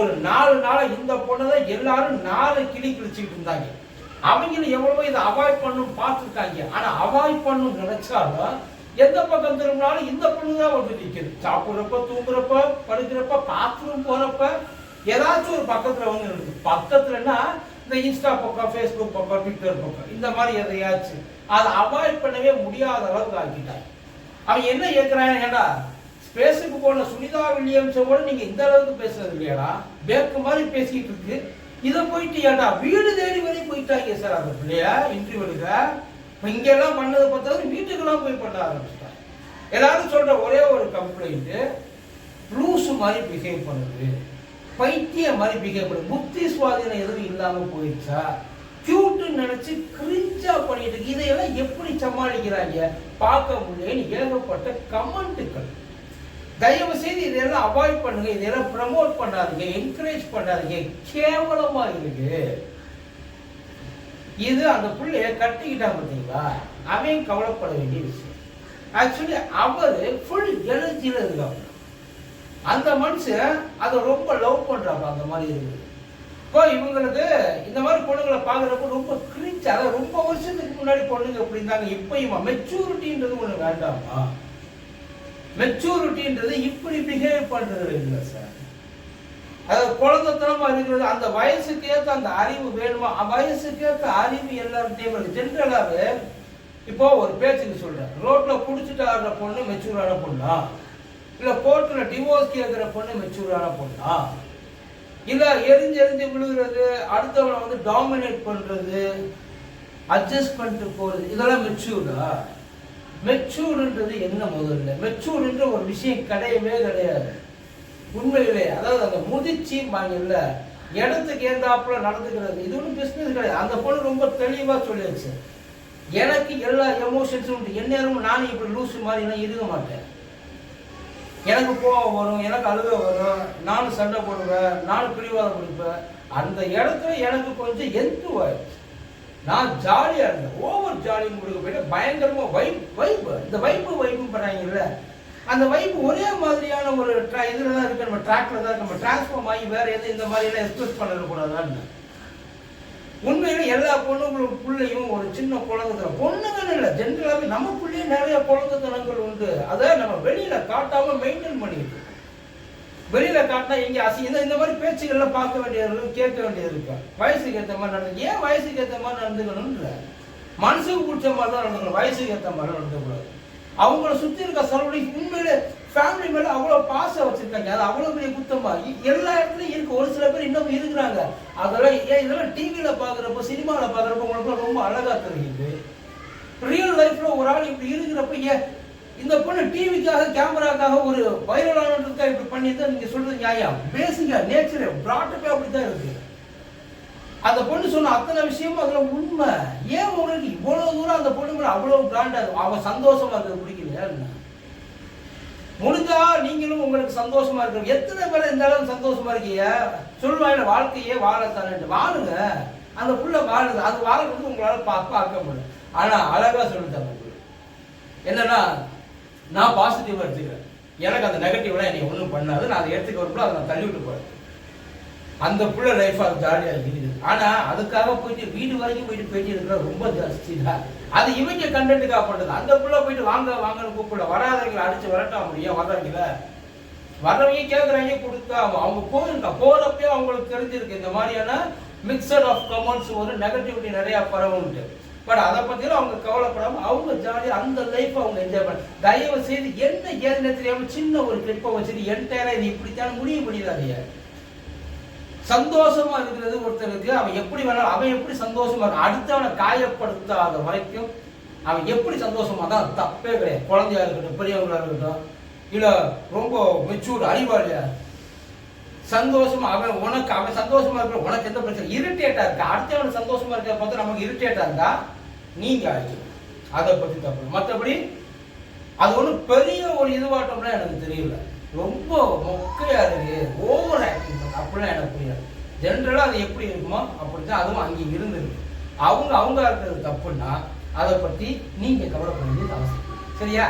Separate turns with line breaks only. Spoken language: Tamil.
ஒரு நாலு நாளா இந்த பொண்ணை தான் எல்லாரும் நாலு கிளி கிழிச்சுக்கிட்டு இருந்தாங்க. அவங்களும் எவ்வளவோ இதை அவாய்ட் பண்ணும் பார்த்துருக்காங்க. ஆனா அவாய்ட் பண்ணும் நினைச்சாலும் எந்த பக்கம் திரும்பினாலும் இந்த பொண்ணு தான் வந்து நிற்குது சாப்பிட்றப்ப தூங்குறப்ப படுக்கிறப்ப பாத்ரூம் போறப்ப ஏதாச்சும் ஒரு பக்கத்துல வந்து இருக்கு பக்கத்துலன்னா இந்த இன்ஸ்டா பக்கம் ஃபேஸ்புக் பக்கம் ட்விட்டர் பக்கம் இந்த மாதிரி எதையாச்சும். அதை அவாய்ட் பண்ணவே முடியாத அளவுக்கு ஆக்கிட்டாங்க. அவன் என்ன கேட்கிறான் ஏடா ஸ்பேஸுக்கு போன சுனிதா வில்லியம்ஸை கூட நீங்கள் இந்த அளவுக்கு பேசுறது இல்லையாடா? பேக்கு மாதிரி பேசிக்கிட்டு இருக்கு. இதை போயிட்டு ஏடா வீடு தேடி வரை போயிட்டாங்க சார் அந்த பிள்ளைய? இன்டர்வியூலுக்கு இப்போ இங்கெல்லாம் பண்ணதை பார்த்தாலும் வீட்டுக்கெல்லாம் போய் பண்ண ஆரம்பிச்சிட்டாங்க. எல்லாரும் சொல்கிற ஒரே ஒரு கம்ப்ளைண்ட்டு லூஸு மாதிரி பிஹேவ் பண்ணுது. பைத்திய மாதிரி பிஹேவ் பண்ணுது. புத்தி சுவாதீனம் எதுவும் இல்லாமல் போயிடுச்சா? கியூட்டுன்னு நினச்சி கிரிஞ்சா பண்ணிட்டு இருக்கு. இதையெல்லாம் எப்படி சமாளிக்கிறாங்க? பார்க்க முடியலன்னு ஏகப்பட்ட கமெண்ட்டுகள் தயவு செய்து இதெல்லாம் அவாய்ட் பண்ணுங்க இதெல்லாம் ப்ரமோட் பண்ணாதீங்க என்கரேஜ் பண்ணாதீங்க கேவலமா இருக்கு இது அந்த பிள்ளைய கட்டிக்கிட்டான் பார்த்தீங்களா? அவன் கவலைப்பட வேண்டிய விஷயம். ஆக்சுவலி அவர் ஃபுல் எனர்ஜியில் இருக்காங்க அந்த மனுஷன் அதை ரொம்ப லவ் பண்ணுறாங்க அந்த மாதிரி இருக்குது இப்போ இவங்களுக்கு இந்த மாதிரி பொண்ணுங்களை பார்க்குறப்ப ரொம்ப கிரிஞ்ச் அதாவது ரொம்ப வருஷத்துக்கு முன்னாடி பொண்ணுங்க அப்படி இருந்தாங்க இப்பயும் மெச்சூரிட்டின்றது ஒன்று வேண்டாமா? மெச்சூரிட்டின்றது இப்படி பிஹேவ் பண்றது இல்லை சார் அதாவது குழந்தைத்தனமா இருக்கிறது அந்த வயசுக்கு ஏற்ற அந்த அறிவு வேணுமா? வயசுக்கு ஏற்ற அறிவு எல்லார்ட்டையும் இருக்கு. ஜென்ரலாகவே இப்போ ஒரு பேச்சுக்கு சொல்றேன். ரோட்ல குடிச்சிட்டு ஆடுற பொண்ணு மெச்சூரான பொண்ணா? இல்ல கோர்ட்ல டிவோர்ஸ் கேட்கிற பொண்ணு மெச்சூரான பொண்ணா? இல்ல எரிஞ்சு எரிஞ்சு விழுகிறது அடுத்தவனை வந்து டாமினேட் பண்றது அட்ஜஸ்ட் பண்ணிட்டு போறது இதெல்லாம் மெச்சூரா மெச்சூர்ன்றது என்ன முதல்ல? மெச்சூர்ன்ற ஒரு விஷயம் கிடையவே கிடையாது. உண்மையிலே அதாவது அந்த முதிர்ச்சிம்பாங்கல்ல இடத்துக்கு ஏந்தாப்புல நடந்துக்கிறது இது ஒன்றும் பிஸ்னஸ் கிடையாது. அந்த பொண்ணு ரொம்ப தெளிவாக சொல்லிடுச்சு. எனக்கு எல்லா எமோஷன்ஸும் உண்டு. எந்நேரமும் நானும் இப்படி லூஸ் மாதிரி எல்லாம் இருக்க மாட்டேன். எனக்கு கோவம் வரும் எனக்கு அழுக வரும் நானும் சண்டை போடுவேன் நானும் பிடிவாதம் கொடுப்பேன் அந்த இடத்துல எனக்கு கொஞ்சம் எந்துவாயிடுச்சு. நான் ஜாலியா இருந்தேன். ஓவர் ஜாலி முடிக்க போயிட்டு பயங்கரமா வைப் வைப் இந்த வைப்பு வைப்பும் பண்ணாங்கல்ல அந்த வைப்பு ஒரே மாதிரியான ஒரு ட்ரா இதில் தான் இருக்குது நம்ம ட்ராக்ல தான் இருக்கு. நம்ம டிரான்ஸ்ஃபார்ம் ஆகி வேற எதுவும் இந்த மாதிரி எல்லாம் எக்ஸ்பிரஸ் பண்ணிடக்கூடாதான்னு உண்மையில எல்லா பொண்ணுங்களும் பிள்ளையும் ஒரு சின்ன குழந்தைத்தனம். பொண்ணுங்கன்னு இல்லை ஜென்ரலாகவே நம்ம பிள்ளையே நிறைய குழந்தைத்தனங்கள் உண்டு. அதை நம்ம வெளியில காட்டாம மெயின்டைன் பண்ணிட்டு வெளியில காட்டினா எங்க அசி இந்த இந்த மாதிரி பேச்சுகள்லாம் பார்க்க வேண்டியது கேட்க வேண்டியது இருக்கு வயசுக்கு ஏற்ற மாதிரி நடந்து ஏன் வயசுக்கு ஏற்ற மாதிரி நடந்துக்கணும்ன்ற மனசுக்கு பிடிச்ச மாதிரி தான் நடந்துக்கணும். வயசுக்கு ஏற்ற மாதிரி நடந்துக்கூடாது அவங்கள சுத்தி இருக்க சரௌண்டிங் உண்மையிலே ஃபேமிலி மேல அவ்வளவு பாசம் வச்சிருக்காங்க. அது அவ்வளவு பெரிய குத்தமா எல்லா இடத்துலயும் இருக்கு. ஒரு சில பேர் இன்னமும் இருக்கிறாங்க. அதெல்லாம் ஏன் இதெல்லாம் டிவியில பாக்குறப்போ சினிமாவில் பாக்குறப்போ உங்களுக்கு ரொம்ப அழகா தெரியுது. ரியல் லைஃப்ல ஒரு ஆள் இப்படி இருக்கிறப்ப ஏன் இந்த பொண்ணு டிவிக்காக கேமராக்காக ஒரு வைரலானதுக்காக இப்படி பண்ணிட்டு நீங்க சொல்றது நியாயம். பேசிக்கா நேச்சர் பிராட்டப்பே அப்படித்தான் இருக்கு. அந்த பொண்ணு சொன்ன அத்தனை விஷயமும் அதுல உண்மை. ஏன் உங்களுக்கு இவ்வளவு தூரம் அந்த பொண்ணு மேல அவ்வளவு பிராண்டா அவ சந்தோஷமா இருக்கிறது பிடிக்கலையா என்ன? முடிஞ்சா நீங்களும் உங்களுக்கு சந்தோஷமா இருக்கணும் எத்தனை பேர் இந்த அளவுக்கு சந்தோஷமா இருக்கீங்க சொல்லுவாங்க வாழ்க்கையே வாழத்தானே வாழுங்க. அந்த புள்ள வாழுது. அது வாழறது உங்களால பா- பார்க்க முடியும். ஆனா அழகா சொல்லிட்டாங்க என்னன்னா நான் பாசிட்டிவாக எடுத்துக்கிறேன். எனக்கு அந்த நெகட்டிவ்லாம் என்னை ஒன்றும் பண்ணாது. நான் அதை எடுத்துக்க அதை நான் தள்ளி விட்டு போகிறேன் அந்த புள்ள லைஃப் அது ஜாலியாக இருக்குது ஆனால் அதுக்காக போயிட்டு வீடு வரைக்கும் போயிட்டு போயிட்டு இருக்கிற ரொம்ப ஜாஸ்தி தான். அது இவங்க கண்டென்ட்டுக்காக பண்ணுறது அந்த புள்ள போயிட்டு வாங்க வாங்கன்னு கூப்பிட வராதவங்களை அடிச்சு வரட்டா முடியும் வர்றவங்கள? வர்றவங்க கேட்குறாங்க கொடுத்தா அவங்க- போயிருக்கா? போறப்பயே அவங்களுக்கு தெரிஞ்சிருக்கு. இந்த மாதிரியான மிக்சர் ஆஃப் கமெண்ட்ஸ் ஒரு நெகட்டிவிட்டி நிறையா பரவுன்ட்டு. பட் அதை பற்றியும் அவங்க கவலைப்படாம அவங்க ஜாலியாக அந்த லைஃப்பை அவங்க என்ஜாய் பண்ண தயவு செய்து என்ன ஏதுன்னு தெரியாம சின்ன ஒரு கிளிப்பை வச்சுட்டு என்டையராக இது இப்படித்தான் முடிய பண்ணிடாதீங்க சந்தோஷமா இருக்கிறது ஒருத்தருக்கு அவன் எப்படி வேணாலும் அவன் எப்படி சந்தோஷமா இருக்கான் அடுத்தவனை காயப்படுத்தாத வரைக்கும் அவன் எப்படி சந்தோஷமா தான் தப்பே கிடையாது. குழந்தையா இருக்கட்டும் பெரியவங்களா இருக்கட்டும் இல்லை ரொம்ப மெச்சூர் அறிவாளியா சந்தோஷமா அவன் உனக்கு அவன் சந்தோஷமா இருக்கிற உனக்கு எந்த பிரச்சனை? இரிட்டேட்டா இருக்கா. அடுத்தவன் சந்தோஷமா இருக்க பார்த்து நமக்கு இரிட்டேட்டா இருந்தா நீங்க அழிக்கணும் அதை பத்தி தப்பு மற்றபடி அது ஒன்றும் பெரிய ஒரு இதுவாட்டம்லாம் எனக்கு தெரியல. ரொம்ப மொக்கையா இருக்கு. ஓவர் ஆக்டிங் அப்படிலாம் எனக்கு புரியாது. ஜென்ரலாக அது எப்படி இருக்குமோ அப்படித்தான் அதுவும் அங்கே இருந்திருக்கு. அவங்க அவங்க இருக்கிறது தப்புன்னா அதை பற்றி நீங்கள் கவலைப்பட வேண்டியது அவசியம். சரியா?